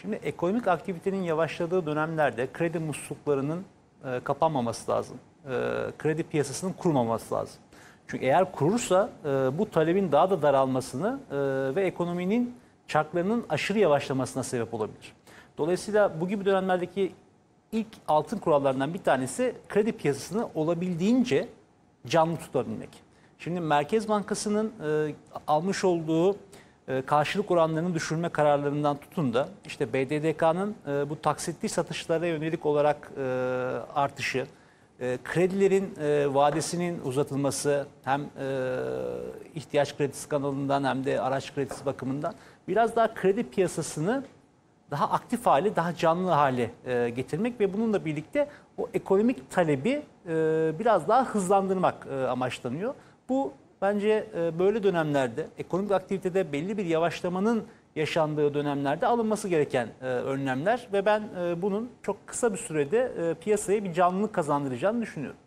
Şimdi ekonomik aktivitenin yavaşladığı dönemlerde kredi musluklarının e, kapanmaması lazım. E, kredi piyasasının kurmaması lazım. Çünkü eğer kurursa e, bu talebin daha da daralmasını e, ve ekonominin çarklarının aşırı yavaşlamasına sebep olabilir. Dolayısıyla bu gibi dönemlerdeki ilk altın kurallarından bir tanesi kredi piyasasını olabildiğince canlı tutabilmek. Şimdi Merkez Bankası'nın e, almış olduğu karşılık oranlarını düşürme kararlarından tutun da işte BDDK'nın e, bu taksitli satışlara yönelik olarak e, artışı, e, kredilerin e, vadesinin uzatılması hem e, ihtiyaç kredisi kanalından hem de araç kredisi bakımından biraz daha kredi piyasasını daha aktif hale, daha canlı hale e, getirmek ve bununla birlikte o ekonomik talebi e, biraz daha hızlandırmak e, amaçlanıyor. Bu bence e, böyle dönemlerde ekonomik aktivitede belli bir yavaşlamanın yaşandığı dönemlerde alınması gereken e, önlemler ve ben e, bunun çok kısa bir sürede piyasaya bir canlılık kazandıracağını düşünüyorum.